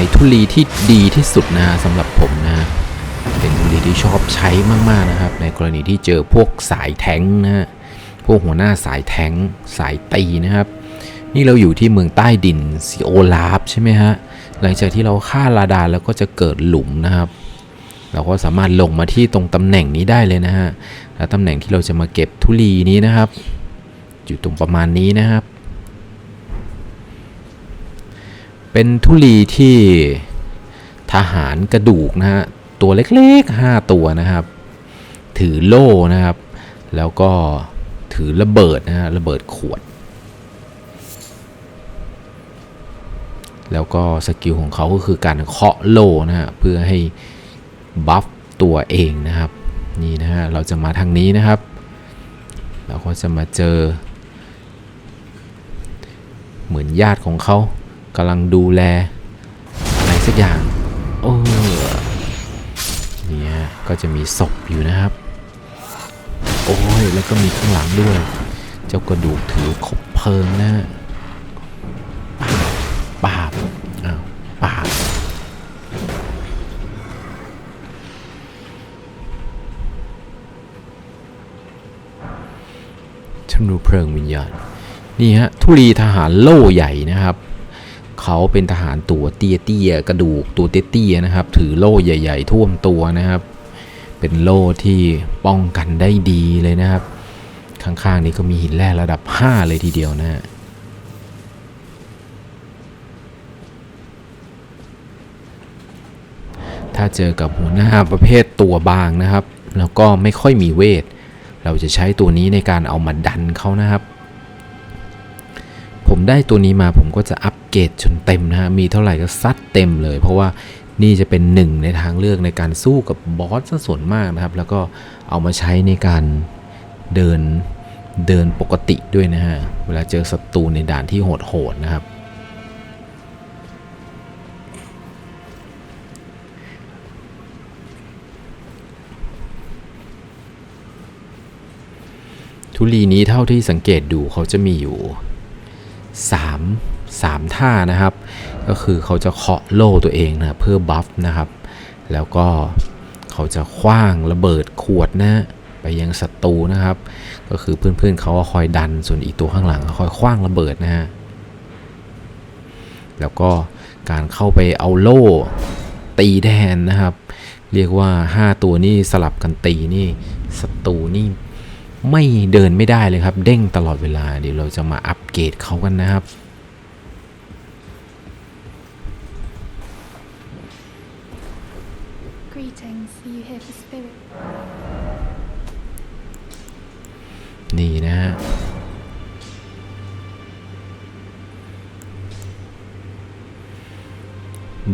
ในทุลีที่ดีที่สุดนะสำหรับผมนะ เป็นทุลีที่ชอบใช้มากๆนะครับ ในกรณีที่เจอพวกสายแทงนะพวกหัวหน้าสายแทงสายตีนะครับ นี่เราอยู่ที่เมืองใต้ดินซิโอลาฟใช่ไหมฮะหลังจากที่เราฆ่าลาดาแล้วก็จะเกิดหลุมนะครับเราก็สามารถลงมาที่ตรงตำแหน่งนี้ได้เลยนะฮะ และตำแหน่งที่เราจะมาเก็บทุลีนี้นะครับ อยู่ตรงประมาณนี้นะครับ เป็นทุลีที่ทหารกระดูกนะฮะตัวเล็กๆ 5 ตัวนะครับ ถือโล่นะครับ แล้วก็ถือระเบิดนะฮะระเบิดขวด แล้วก็สกิลของเขาก็คือการเคาะโล่นะฮะเพื่อให้บัฟตัวเองนะครับ นี่นะฮะเราจะมาทางนี้นะครับ เราก็จะมาเจอ เหมือนญาติของเขา กำลังดูแล อะไรสักอย่างโอ้เนี่ยก็จะมีศพอยู่นะครับ โอ้ยแล้วก็มีข้างหลังด้วย เจ้ากระดูกถือคบเพลิงนะฮะปาบอ้าวปาบธนูเพลิงวิญญาณนี่ฮะทุลีทหารโล่ใหญ่นะครับ เขาเป็นทหารตัวเตี้ยเตี้ยๆกระดูกตัวเตี้ยเตี้ยๆนะครับ ถือโล่ใหญ่ ๆ ท่วมตัวนะครับ เป็นโล่ที่ป้องกันได้ดีเลยนะครับ ข้างๆนี้ก็มีหินแร่ระดับ 5 เลยทีเดียวนะฮะถ้าเจอกับหัวหน้าประเภทตัวบางนะครับ แล้วก็ไม่ค่อยมีเวท เราจะใช้ตัวนี้ในการเอามาดันเขานะครับ ผมได้ตัวนี้มาผมก็จะอัปเกรดจนเต็มนะฮะ มีเท่าไหร่ก็ซัดเต็มเลย เพราะว่านี่จะเป็นหนึ่งในทางเลือกในการสู้กับบอสซะส่วนมากนะครับ แล้วก็เอามาใช้ในการเดินเดินปกติด้วยนะฮะ เวลาเจอศัตรูในด่านที่โหดๆนะครับ ทุลีนี้เท่าที่สังเกตดูเขาจะมีอยู่ 3 3 ท่านะครับ ก็คือเขาจะเคาะโล่ตัวเองนะเพื่อบัฟนะครับ แล้วก็เขาจะคว้างระเบิดขวดนะไปยังศัตรูนะครับ ก็คือเพื่อนๆเขาคอยดันส่วนอีกตัวข้างหลังคอยคว้างระเบิดนะฮะแล้วก็การเข้าไปเอาโล่ตีแทนนะครับ เรียกว่า 5 ตัวนี่สลับกันตีนี่ศัตรูนี่ ไม่เดินไม่ได้เลยครับ เด้งตลอดเวลา เดี๋ยวเราจะมาอัปเกรดเขากันนะครับ Greetings, are you here for spirit? นี่นะฮะ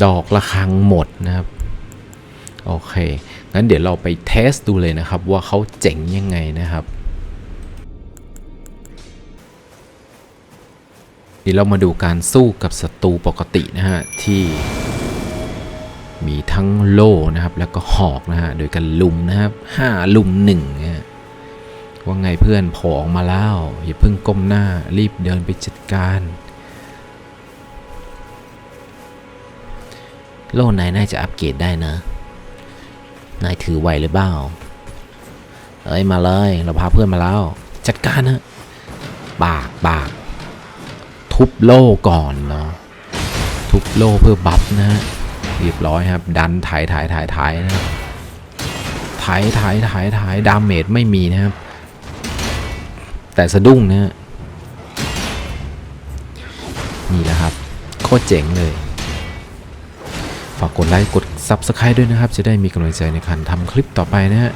ดอกระฆังหมดนะครับ โอเค งั้นเดี๋ยวเราไปเทสดูเลยนะครับ ว่าเขาเจ๋งยังไงนะครับ เดี๋ยวเรามาดูการสู้กับศัตรูปกตินะฮะ ที่มีทั้งโล่นะครับ แล้วก็หอกนะฮะ โดยการลุมนะครับห้าลุมหนึ่งนะฮะว่าไงเพื่อนผออกมาแล้ว อย่าเพิ่งก้มหน้ารีบเดินไปจัดการ โล่นายน่าจะอัปเกรดได้นะ นายถือไหวหรือเปล่าเอ้ยมาเลย เราพาเพื่อนมาแล้ว จัดการนะปากปาก ทุบโล่ก่อนเนาะทุบโล่เพื่อบัฟนะฮะเรียบร้อยครับ ดันถ่ายถ่ายถ่ายถ่ายนะถ่ายถ่ายถ่ายถ่ายดาเมจไม่มีนะครับ แต่สะดุ้งนะฮะนี่แหละครับ โคตรเจ๋งเลย ฝากกดไลค์กด Subscribe ด้วยนะครับ จะได้มีกำลังใจในการทำคลิปต่อไปนะฮะ